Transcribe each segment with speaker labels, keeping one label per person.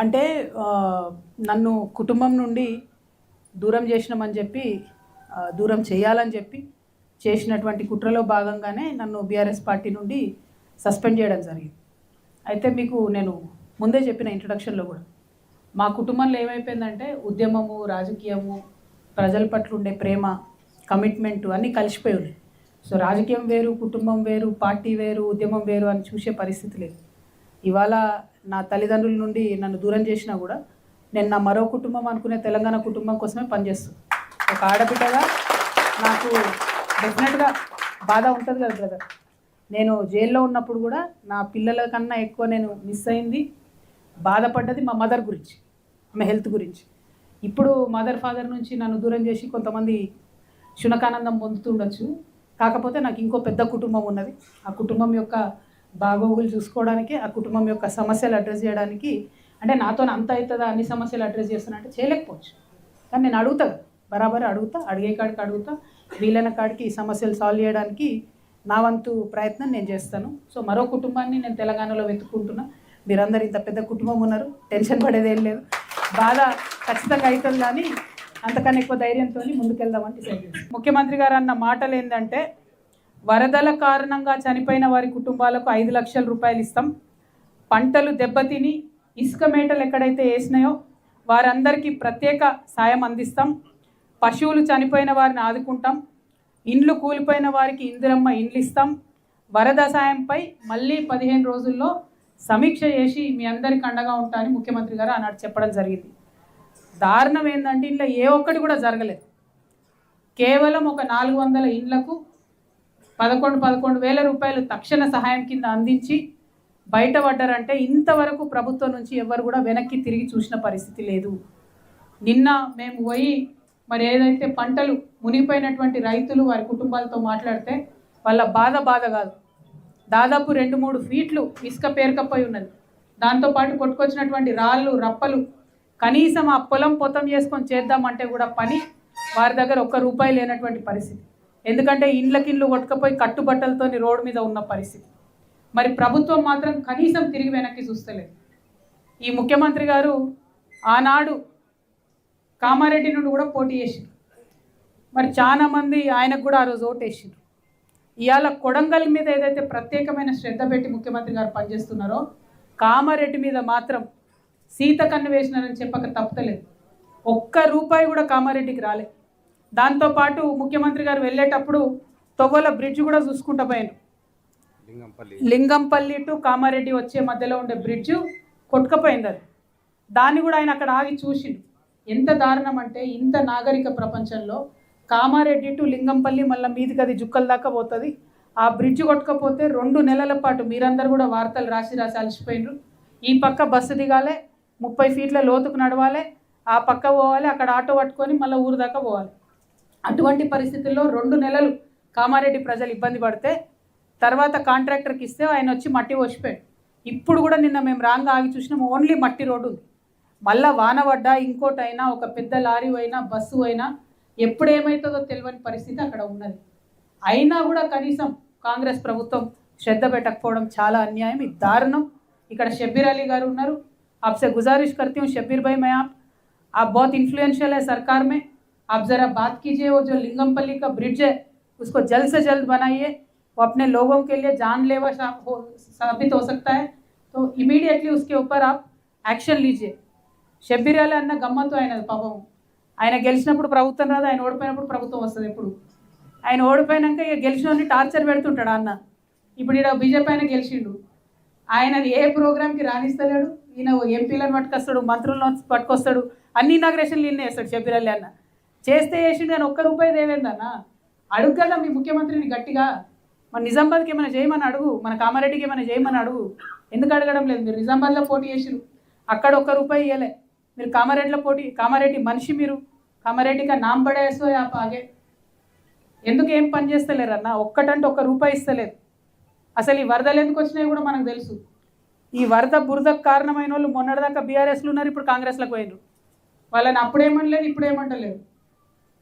Speaker 1: అంటే నన్ను కుటుంబం నుండి దూరం చేసినామని చెప్పి దూరం చేయాలని చెప్పి చేసినటువంటి కుట్రలో భాగంగానే నన్ను బీఆర్ఎస్ పార్టీ నుండి సస్పెండ్ చేయడం జరిగింది. అయితే మీకు నేను ముందే చెప్పిన ఇంట్రడక్షన్లో కూడా మా కుటుంబంలో ఏమైపోయిందంటే ఉద్యమము రాజకీయము ప్రజల పట్ల ఉండే ప్రేమ కమిట్మెంట్ అన్నీ కలిసిపోయి ఉన్నాయి. సో రాజకీయం వేరు కుటుంబం వేరు పార్టీ వేరు ఉద్యమం వేరు అని చూసే పరిస్థితి లేదు. ఇవాళ నా తల్లిదండ్రుల నుండి నన్ను దూరం చేసినా కూడా నేను నా మరో కుటుంబం అనుకునే తెలంగాణ కుటుంబం కోసమే పనిచేస్తాను ఒక ఆడబిడ్డగా నాకు డెఫినెట్గా బాధ ఉంటుంది కదా బ్రదర్ నేను జైల్లో ఉన్నప్పుడు కూడా నా పిల్లల కన్నా ఎక్కువ నేను మిస్ అయింది బాధపడ్డది మా మదర్ గురించి ఆమె హెల్త్ గురించి. ఇప్పుడు మదర్ ఫాదర్ నుంచి నన్ను దూరం చేసి కొంతమంది శునకానందం పొందుతుండొచ్చు. కాకపోతే నాకు ఇంకో పెద్ద కుటుంబం ఉన్నది. ఆ కుటుంబం యొక్క బాగోగులు చూసుకోవడానికి ఆ కుటుంబం యొక్క సమస్యలు అడ్రస్ చేయడానికి అంటే నాతో అంత అవుతుందా అన్ని సమస్యలు అడ్రస్ చేస్తానంటే చేయలేకపోవచ్చు. కానీ నేను అడుగుతా బరాబర్ అడుగుతా అడిగే కాడికి అడుగుతా వీలైన కాడికి ఈ సమస్యలు సాల్వ్ చేయడానికి నా వంతు ప్రయత్నం నేను చేస్తాను. సో మరో కుటుంబాన్ని నేను తెలంగాణలో వెతుక్కుంటున్నా. మీరందరూ ఇంత పెద్ద కుటుంబం ఉన్నారు టెన్షన్ పడేది ఏం లేదు. బాధ ఖచ్చితంగా అవుతుంది కానీ అంతకన్నా ఎక్కువ ధైర్యంతో ముందుకెళ్దామని ముఖ్యమంత్రి గారు అన్న మాటలు ఏంటంటే వరదల కారణంగా చనిపోయిన వారి కుటుంబాలకు ఐదు లక్షల రూపాయలు ఇస్తాం. పంటలు దెబ్బతిని ఇసుక మేటలు ఎక్కడైతే వేసినాయో వారందరికీ ప్రత్యేక సాయం అందిస్తాం. పశువులు చనిపోయిన వారిని ఆదుకుంటాం. ఇండ్లు కూలిపోయిన వారికి ఇందిరమ్మ ఇండ్లు ఇస్తాం. వరద సాయంపై మళ్ళీ పదిహేను రోజుల్లో సమీక్ష చేసి మీ అందరికి అండగా ఉంటానని ముఖ్యమంత్రి గారు ఆనాడు చెప్పడం జరిగింది. దారుణం ఏంటంటే ఇంట్లో ఏ ఒక్కటి కూడా జరగలేదు. కేవలం ఒక నాలుగు వందల ఇండ్లకు పదకొండు పదకొండు వేల రూపాయలు తక్షణ సహాయం కింద అందించి బయటపడ్డారంటే ఇంతవరకు ప్రభుత్వం నుంచి ఎవరు కూడా వెనక్కి తిరిగి చూసిన పరిస్థితి లేదు. నిన్న మేము పోయి మరి ఏదైతే పంటలు మునిగిపోయినటువంటి రైతులు వారి కుటుంబాలతో మాట్లాడితే వాళ్ళ బాధ బాధ కాదు. దాదాపు రెండు మూడు ఫీట్లు ఇసుక పేరుకపోయి ఉన్నది. దాంతోపాటు కొట్టుకొచ్చినటువంటి రాళ్ళు రప్పలు కనీసం ఆ పొలం పొతం చేసుకొని చేద్దామంటే కూడా పని వారి దగ్గర ఒక్క రూపాయి లేనటువంటి పరిస్థితి. ఎందుకంటే ఇండ్లకిండ్లు కొట్టుకపోయి కట్టుబట్టలతోని రోడ్డు మీద ఉన్న పరిస్థితి. మరి ప్రభుత్వం మాత్రం కనీసం తిరిగి వెనక్కి చూస్తలేదు. ఈ ముఖ్యమంత్రి గారు ఆనాడు కామారెడ్డి నుండి కూడా పోటీ చేసిండు. మరి చాలా మంది ఆయనకు కూడా ఆ రోజు ఓటేసిండ్రు ఇవాళ కొడంగల్ మీద ఏదైతే ప్రత్యేకమైన శ్రద్ధ పెట్టి ముఖ్యమంత్రి గారు పనిచేస్తున్నారో కామారెడ్డి మీద మాత్రం సీత కన్ను వేసినారని చెప్పక తప్పలేదు ఒక్క రూపాయి కూడా కామారెడ్డికి రాలేదు దాంతోపాటు ముఖ్యమంత్రి గారు వెళ్ళేటప్పుడు తొవ్వల బ్రిడ్జ్ కూడా చూసుకుంటూ పోయాను
Speaker 2: లింగంపల్లి.
Speaker 1: లింగంపల్లి టు కామారెడ్డి వచ్చే మధ్యలో ఉండే బ్రిడ్జ్ కొట్టుకపోయింది అది. దాన్ని కూడా ఆయన అక్కడ ఆగి చూసిండు. ఎంత దారుణం అంటే ఇంత నాగరిక ప్రపంచంలో కామారెడ్డి టు లింగంపల్లి మళ్ళీ మీదికి అది జుక్కల దాకా పోతుంది. ఆ బ్రిడ్జ్ కొట్టుకపోతే రెండు నెలల పాటు మీరందరూ కూడా వార్తలు రాసి రాసి అలసిపోయినరు ఈ పక్క బస్సు దిగాలి ముప్పై ఫీట్ల లోతుకు నడవాలి ఆ పక్క పోవాలి అక్కడ ఆటో పట్టుకొని మళ్ళీ ఊరు దాకా పోవాలి. అటువంటి పరిస్థితుల్లో రెండు నెలలు కామారెడ్డి ప్రజలు ఇబ్బంది పడితే తర్వాత కాంట్రాక్టర్కి ఇస్తే ఆయన వచ్చి మట్టి పోసిపోయాడు ఇప్పుడు కూడా నిన్న మేము రాంగ్ ఆగి చూసినాం ఓన్లీ మట్టి రోడ్డు ఉంది మళ్ళా వాన పడ్డా ఇంకోటైనా ఒక పెద్ద లారీ అయినా బస్సు అయినా ఎప్పుడు ఏమవుతుందో తెలియని పరిస్థితి అక్కడ ఉన్నది అయినా కూడా కనీసం కాంగ్రెస్ ప్రభుత్వం శ్రద్ధ పెట్టకపోవడం చాలా అన్యాయం ఇది దారుణం ఇక్కడ షబ్బీర్ అలీ గారు ఉన్నారు आपसे गुजारिश करती हूँ शब्बीर भाई मैं आप आप बहुत इन्फ्लुएंशियल है सरकार में आप ज़रा बात कीजिए वो जो लिंगमपल्ली का ब्रिज है उसको जल्द से जल्द बनाइए वो अपने लोगों के लिए जानलेवा सा- हो साबित हो सकता है तो इमीडिएटली उसके ऊपर आप యాక్షన్ లీజియే షబ్బీర్ అలీ అన్న గమ్మత్తు ఆయన పాపం ఆయన గెలిచినప్పుడు ప్రభుత్వం రాదు ఆయన ఓడిపోయినప్పుడు ప్రభుత్వం వస్తుంది ఎప్పుడు ఆయన ఓడిపోయినాక ఇక గెలిచిన టార్చర్ పెడుతుంటాడు ఆ అన్న ఇప్పుడు ఇక్కడ బీజేపీ ఆయన గెలిచిండు ఆయన ఏ ప్రోగ్రామ్కి రాణిస్తలేడు ఈయన ఎంపీలను పట్టుకొస్తాడు మంత్రులను పట్టుకొస్తాడు అన్ని ఇనాగ్రేషన్లు ఈయన వేస్తాడు షబ్బీర్ అలీ అన్న చేస్తే చేసిండు కానీ ఒక్క రూపాయి తేలేదన్న అడుగు కదా మీ ముఖ్యమంత్రిని గట్టిగా? మన నిజామాబాద్కి ఏమైనా చేయమని అడుగు. మన కామారెడ్డికి ఏమైనా చేయమని అడుగు. ఎందుకు అడగడం లేదు? మీరు నిజామాబాద్లో పోటీ చేసిరు అక్కడ ఒక్క రూపాయి ఇవ్వలే మీరు కామారెడ్డిలో పోటీ కామారెడ్డి మనిషి మీరు. కామారెడ్డిగా నాంబడేసో పడేసో ఆగే ఎందుకు ఏం పని చేస్తలేరు అన్న? ఒక్కటంటే ఒక్క రూపాయి ఇస్తలేదు. అసలు ఈ వరదలు ఎందుకు వచ్చినాయి కూడా మనకు తెలుసు. ఈ వరద బురదకు కారణమైన వాళ్ళు మొన్నటిదాకా బీఆర్ఎస్లు ఉన్నారు ఇప్పుడు కాంగ్రెస్లకు పోయినారు వాళ్ళని అప్పుడేమనలేదు ఇప్పుడు ఏమంటలేదు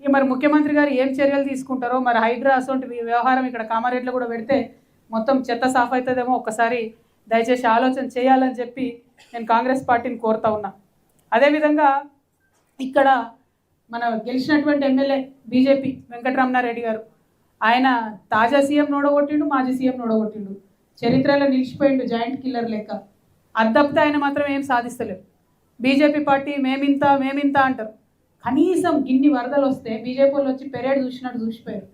Speaker 1: ఇక మరి ముఖ్యమంత్రి గారు ఏం చర్యలు తీసుకుంటారో మరి హైడ్రా అసోంటి వ్యవహారం ఇక్కడ కామారెడ్డిలో కూడా పెడితే మొత్తం చెత్త సాఫ్ అవుతుందేమో ఒక్కసారి దయచేసి ఆలోచన చేయాలని చెప్పి నేను కాంగ్రెస్ పార్టీని కోరుతా ఉన్నా. అదేవిధంగా ఇక్కడ మన గెలిచినటువంటి ఎమ్మెల్యే బీజేపీ వెంకటరమణారెడ్డి గారు ఆయన తాజా సీఎం నోడగొట్టిండు మాజీ సీఎం నోడగొట్టిండు. చరిత్రలో నిలిచిపోయిండు జాయింట్ కిల్లర్ లెక్క అద్దప్తే ఆయన మాత్రం ఏం సాధిస్తలేరు బీజేపీ పార్టీ మేమింత మేమింత అంటారు. కనీసం గిన్ని వరదలు వస్తే బీజేపీ వాళ్ళు వచ్చి పెరేడ్ చూసినట్టు చూసిపోయారు.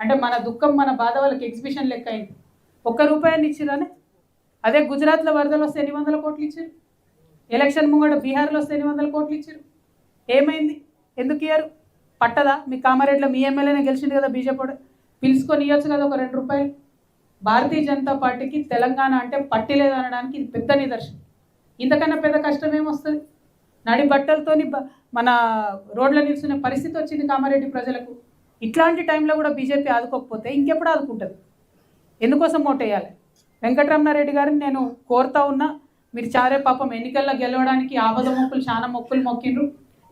Speaker 1: అంటే మన దుఃఖం మన బాధ వాళ్ళకి ఎగ్జిబిషన్ లెక్క అయింది. ఒక్క రూపాయని ఇచ్చిరానే అదే గుజరాత్లో వరదలు వస్తే ఎన్ని వందల కోట్లు ఇచ్చారు ఎలక్షన్ ముంగడ బీహార్లో వస్తే ఎన్ని వందల కోట్లు ఇచ్చారు ఏమైంది? ఎందుకు ఇయ్యారు? పట్టదా? మీ కామారెడ్డిలో మీ ఎమ్మెల్యేనే గెలిచింది కదా బీజేపీ పిలుచుకొని ఇవ్వచ్చు కదా ఒక రెండు రూపాయలు? భారతీయ జనతా పార్టీకి తెలంగాణ అంటే పట్టి లేదు అనడానికి ఇది పెద్ద నిదర్శనం. ఇంతకన్నా పెద్ద కష్టం ఏమొస్తుంది? నడి బట్టలతోని మన రోడ్ల నిల్చునే పరిస్థితి వచ్చింది కామారెడ్డి ప్రజలకు. ఇట్లాంటి టైంలో కూడా బీజేపీ ఆదుకోకపోతే ఇంకెప్పుడు ఆదుకుంటుంది? ఎందుకోసం ఓటేయాలి? వెంకటరమణారెడ్డి గారిని నేను కోరుతా ఉన్నా మీరు చారే పాపం ఎన్నికల్లో గెలవడానికి ఆపద మొక్కులు చాలా మొక్కులు మొక్కిండ్రు.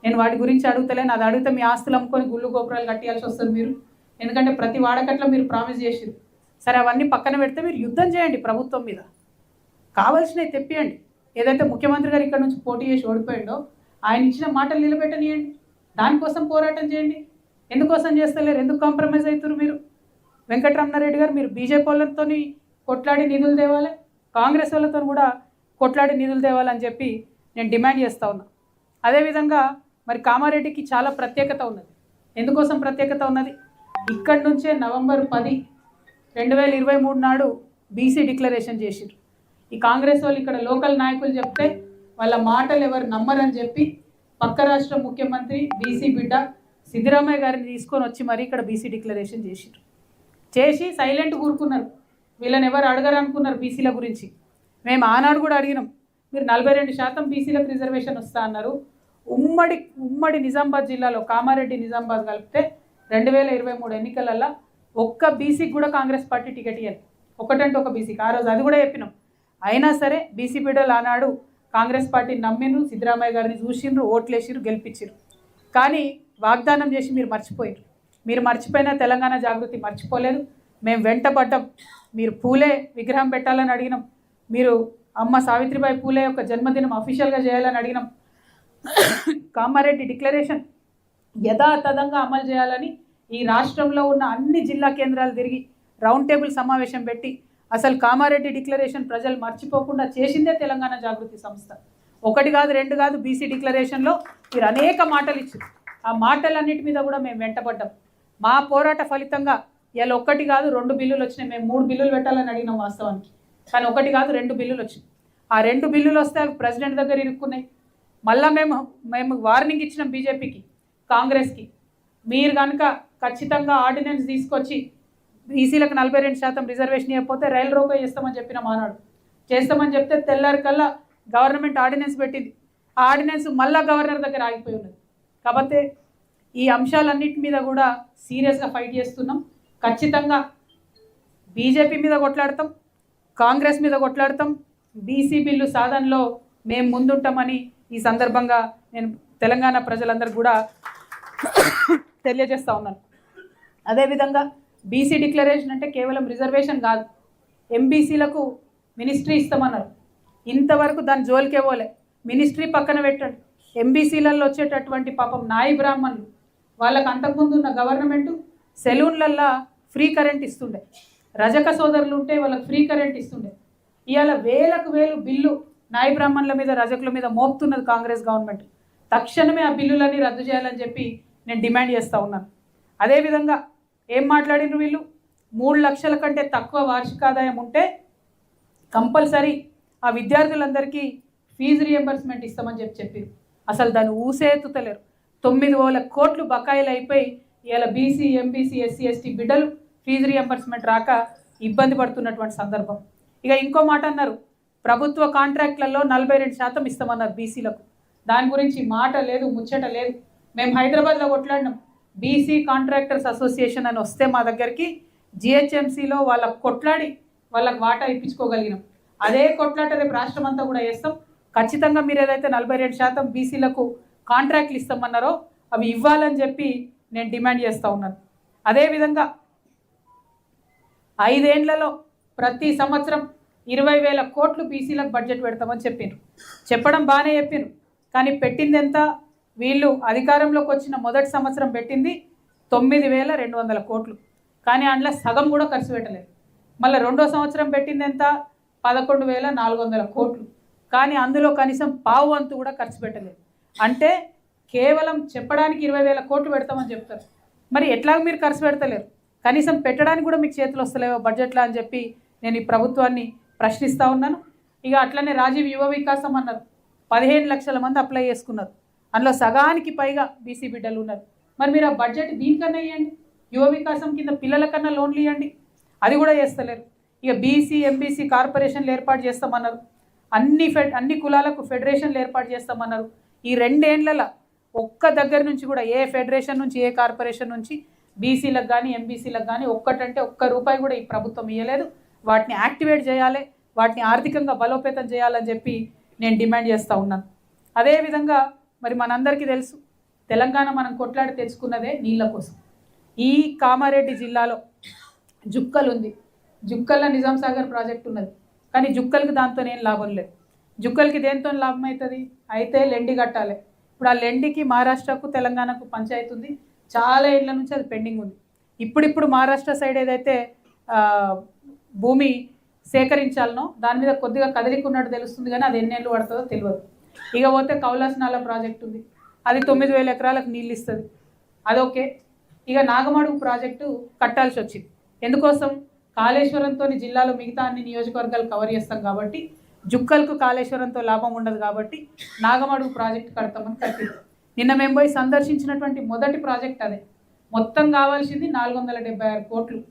Speaker 1: నేను వాటి గురించి అడుగుతలేను అది అడిగితే మీ ఆస్తులు అమ్ముకొని గుళ్ళు గోపురాలు కట్టియాల్సి వస్తుంది మీరు. ఎందుకంటే ప్రతి వాడకట్లో మీరు ప్రామిస్ చేసిరు సరే అవన్నీ పక్కన పెడితే మీరు యుద్ధం చేయండి ప్రభుత్వం మీద. కావాల్సినవి తెప్పియండి. ఏదైతే ముఖ్యమంత్రి గారు ఇక్కడ నుంచి పోటీ చేసి ఓడిపోయిండో ఆయన ఇచ్చిన మాటలు నిలబెట్టనియండి. దానికోసం పోరాటం చేయండి. ఎందుకోసం చేస్తలేరు? ఎందుకు కాంప్రమైజ్ అవుతారు మీరు? వెంకటరమణారెడ్డి గారు మీరు బీజేపీ వాళ్ళతో కొట్లాడి నిధులు తేవాలి? కాంగ్రెస్ వాళ్ళతో కూడా కొట్లాడి నిధులు తేవాలని చెప్పి నేను డిమాండ్ చేస్తూ ఉన్నా. అదేవిధంగా మరి కామారెడ్డికి చాలా ప్రత్యేకత ఉన్నది. ఎందుకోసం ప్రత్యేకత ఉన్నది? ఇక్కడి నుంచే నవంబర్ పది రెండు వేల ఇరవై మూడు నాడు బీసీ డిక్లరేషన్ చేసిరు ఈ కాంగ్రెస్ వాళ్ళు ఇక్కడ లోకల్ నాయకులు చెప్తే వాళ్ళ మాటలు ఎవరు నమ్మరని చెప్పి పక్క రాష్ట్ర ముఖ్యమంత్రి బీసీ బిడ్డ సిద్ధరామయ్య గారిని తీసుకొని వచ్చి మరీ ఇక్కడ బీసీ డిక్లరేషన్ చేసిరు చేసి సైలెంట్ కూరుకున్నారు. వీళ్ళని ఎవరు అడగరు అనుకున్నారు బీసీల గురించి. మేము ఆనాడు కూడా అడిగినాం మీరు నలభై రెండు శాతం బీసీలకు రిజర్వేషన్ వస్తా అన్నారు. ఉమ్మడి ఉమ్మడి నిజామాబాద్ జిల్లాలో కామారెడ్డి నిజామాబాద్ కలిపితే రెండు వేల ఇరవై మూడు ఎన్నికలల్లో ఒక్క బీసీకి కూడా కాంగ్రెస్ పార్టీ టికెట్ ఇవ్వాలి ఒకటంటే ఒక బీసీకి. ఆ రోజు అది కూడా చెప్పినాం. అయినా సరే బీసీపీడోలు ఆనాడు కాంగ్రెస్ పార్టీని నమ్మిండ్రు సిద్ధరామయ్య గారిని చూసిండ్రు ఓట్లేసిరు గెలిపించారు కానీ వాగ్దానం చేసి మీరు మర్చిపోయారు మీరు మర్చిపోయిన తెలంగాణ జాగృతి మర్చిపోలేదు. మేము వెంటపడ్డాం. మీరు పూలే విగ్రహం పెట్టాలని అడిగినాం. మీరు అమ్మ సావిత్రిబాయి పూలే యొక్క జన్మదినం అఫీషియల్గా చేయాలని అడిగినాం. కామారెడ్డి డిక్లరేషన్ యథాతథంగా అమలు చేయాలని ఈ రాష్ట్రంలో ఉన్న అన్ని జిల్లా కేంద్రాలు తిరిగి రౌండ్ టేబుల్ సమావేశం పెట్టి అసలు కామారెడ్డి డిక్లరేషన్ ప్రజలు మర్చిపోకుండా చేసిందే తెలంగాణ జాగృతి సంస్థ. ఒకటి కాదు రెండు కాదు బీసీ డిక్లరేషన్లో మీరు అనేక మాటలు ఇచ్చారు. ఆ మాటలన్నిటి మీద కూడా మేము వెంటబడ్డాం. మా పోరాట ఫలితంగా ఇలా ఒక్కటి కాదు రెండు బిల్లులు వచ్చినాయి. మేము మూడు బిల్లులు పెట్టాలని అడిగినాం వాస్తవానికి. కానీ ఒకటి కాదు రెండు బిల్లులు వచ్చినాయి. ఆ రెండు బిల్లులు వస్తే అవి ప్రెసిడెంట్ దగ్గర ఇరుక్కున్నాయి. మళ్ళీ మేము మేము వార్నింగ్ ఇచ్చినాం బీజేపీకి కాంగ్రెస్కి. మీరు కనుక ఖచ్చితంగా ఆర్డినెన్స్ తీసుకొచ్చి ఈసీలకు నలభై రెండు శాతం రిజర్వేషన్ ఇవ్వకపోతే రైలు రోకో చేస్తామని చెప్పిన మానాడు చేస్తామని చెప్తే తెల్లారి కల్లా గవర్నమెంట్ ఆర్డినెన్స్ పెట్టింది. ఆ ఆర్డినెన్స్ మళ్ళా గవర్నర్ దగ్గర ఆగిపోయి ఉన్నది. కాబట్టి ఈ అంశాలన్నిటి మీద కూడా సీరియస్గా ఫైట్ చేస్తున్నాం. ఖచ్చితంగా బీజేపీ మీద కొట్లాడతాం కాంగ్రెస్ మీద కొట్లాడతాం. బీసీ బిల్లు సాధనలో మేము ముందుంటామని ఈ సందర్భంగా నేను తెలంగాణ ప్రజలందరూ కూడా తెలియజేస్తా ఉన్నాను. అదేవిధంగా బీసీ డిక్లరేషన్ అంటే కేవలం రిజర్వేషన్ కాదు. ఎంబీసీలకు మినిస్ట్రీ ఇస్తామన్నారు. ఇంతవరకు దాని జోలికే పోలే. మినిస్ట్రీ పక్కన పెట్టండి. ఎంబీసీలలో వచ్చేటటువంటి పాపం నాయి బ్రాహ్మణులు. వాళ్ళకు అంతకుముందు ఉన్న గవర్నమెంట్ సెలూన్లల్లో ఫ్రీ కరెంట్ ఇస్తుండే. రజక సోదరులు ఉంటే వాళ్ళకి ఫ్రీ కరెంట్ ఇస్తుండే. ఇవాళ వేలకు వేలు బిల్లు నాయి బ్రాహ్మణుల మీద రజకుల మీద మోపుతున్నది కాంగ్రెస్ గవర్నమెంట్. తక్షణమే ఆ బిల్లులన్నీ రద్దు చేయాలని చెప్పి నేను డిమాండ్ చేస్తూ ఉన్నాను. అదేవిధంగా ఏం మాట్లాడినారు వీళ్ళు? మూడు లక్షల కంటే తక్కువ వార్షిక ఆదాయం ఉంటే కంపల్సరీ ఆ విద్యార్థులందరికీ ఫీజు రియంబర్స్మెంట్ ఇస్తామని చెప్పి చెప్పారు అసలు దాన్ని ఊసే ఎత్తుతలేరు. తొమ్మిది వేల కోట్లు బకాయిలు అయిపోయి ఇలా బీసీ ఎంబీసీ ఎస్సీ ఎస్టీ బిడ్డలు ఫీజు రియంబర్స్మెంట్ రాక ఇబ్బంది పడుతున్నటువంటి సందర్భం. ఇక ఇంకో మాట అన్నారు. ప్రభుత్వ కాంట్రాక్ట్లలో నలభై రెండు శాతం ఇస్తామన్నారు బీసీలకు దాని గురించి మాట లేదు ముచ్చట లేదు. మేము హైదరాబాద్లో కొట్లాడినాం. బీసీ కాంట్రాక్టర్స్ అసోసియేషన్ అని వస్తే మా దగ్గరికి జిహెచ్ఎంసీలో వాళ్ళకు కొట్లాడి వాళ్ళకి వాటా ఇప్పించుకోగలిగినాం. అదే కొట్లాట రేపు రాష్ట్రం అంతా కూడా వేస్తాం ఖచ్చితంగా మీరు ఏదైతే నలభై రెండు శాతం బీసీలకు కాంట్రాక్ట్లు ఇస్తామన్నారో అవి ఇవ్వాలని చెప్పి నేను డిమాండ్ చేస్తూ ఉన్నాను. అదేవిధంగా ఐదేండ్లలో ప్రతి సంవత్సరం ఇరవై వేల కోట్లు బీసీలకు బడ్జెట్ పెడతామని చెప్పిండ్రు చెప్పడం బాగానే చెప్పిండ్రు కానీ పెట్టింది ఎంత? వీళ్ళు అధికారంలోకి వచ్చిన మొదటి సంవత్సరం పెట్టింది తొమ్మిది వేల రెండు వందల కోట్లు. కానీ అందులో సగం కూడా ఖర్చు పెట్టలేదు. మళ్ళీ రెండో సంవత్సరం పెట్టింది ఎంత? పదకొండు వేల నాలుగు వందల కోట్లు. కానీ అందులో కనీసం పావు వంతు కూడా ఖర్చు పెట్టలేదు. అంటే కేవలం చెప్పడానికి ఇరవై వేల కోట్లు పెడతామని చెప్తారు. మరి ఎట్లాగ మీరు ఖర్చు పెడతలేరు? కనీసం పెట్టడానికి కూడా మీకు చేతులు వస్తలేవో బడ్జెట్లో అని చెప్పి నేను ఈ ప్రభుత్వాన్ని ప్రశ్నిస్తూ ఉన్నాను. ఇక అట్లనే రాజీవ్ యువ వికాసం అన్నారు. పదిహేను లక్షల మంది అప్లై చేసుకున్నారు. అందులో సగానికి పైగా బీసీ బిడ్డలు ఉన్నారు. మరి మీరు ఆ బడ్జెట్ దీనికన్నా ఇవ్వండి యువ వికాసం కింద పిల్లల కన్నా లోన్లు ఇవ్వండి అది కూడా చేస్తలేరు. ఇక బీసీ ఎంబీసీ కార్పొరేషన్లు ఏర్పాటు చేస్తామన్నారు. అన్ని ఫెడ్ అన్ని కులాలకు ఫెడరేషన్లు ఏర్పాటు చేస్తామన్నారు. ఈ రెండేండ్లలో ఒక్క దగ్గర నుంచి కూడా ఏ ఫెడరేషన్ నుంచి ఏ కార్పొరేషన్ నుంచి బీసీలకు కానీ ఎంబీసీలకు కానీ ఒక్కటంటే ఒక్క రూపాయి కూడా ఈ ప్రభుత్వం ఇవ్వలేదు వాటిని యాక్టివేట్ చేయాలి. వాటిని ఆర్థికంగా బలోపేతం చేయాలని చెప్పి నేను డిమాండ్ చేస్తూ ఉన్నాను. అదేవిధంగా మరి మనందరికీ తెలుసు తెలంగాణ మనం కొట్లాడి తెచ్చుకున్నదే నీళ్ళ కోసం. ఈ కామారెడ్డి జిల్లాలో జుక్కలు ఉంది జుక్కల్లో నిజాం సాగర్ ప్రాజెక్ట్ ఉన్నది. కానీ జుక్కలకి దాంతో ఏం లాభం లేదు. జుక్కలకి దేంతో లాభం అవుతుంది అయితే లెండి కట్టాలి. ఇప్పుడు ఆ లెండికి మహారాష్ట్రకు తెలంగాణకు పంచాయతీ ఉంది. చాలా ఏళ్ళ నుంచి అది పెండింగ్ ఉంది. ఇప్పుడిప్పుడు మహారాష్ట్ర సైడ్ ఏదైతే భూమి సేకరించాలనో దాని మీద కొద్దిగా కదిలికున్నట్టు తెలుస్తుంది కానీ అది ఎన్నేళ్ళు పడుతుందో తెలియదు. ఇక పోతే కౌలాస్ నాలా ప్రాజెక్ట్ ఉంది. అది తొమ్మిది వేల ఎకరాలకు నీళ్ళు ఇస్తుంది. అదొకే ఇక నాగమడుగు ప్రాజెక్టు కట్టాల్సి వచ్చింది. ఎందుకోసం? కాళేశ్వరంతో జిల్లాలో మిగతా అన్ని నియోజకవర్గాలు కవర్ చేస్తాం కాబట్టి జుక్కలకు కాళేశ్వరంతో లాభం ఉండదు కాబట్టి నాగమడుగు ప్రాజెక్టు కడతామని కట్టింది. నిన్న మేము పోయి సందర్శించినటువంటి మొదటి ప్రాజెక్ట్ అదే. మొత్తం కావాల్సింది నాలుగు వందల డెబ్బై ఆరు కోట్లు.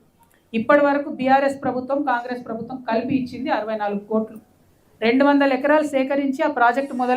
Speaker 1: ఇప్పటి వరకు బీఆర్ఎస్ ప్రభుత్వం కాంగ్రెస్ ప్రభుత్వం కలిపి ఇచ్చింది అరవై నాలుగు కోట్లు. రెండు వందల ఎకరాలు సేకరించి ఆ ప్రాజెక్టు మొదలు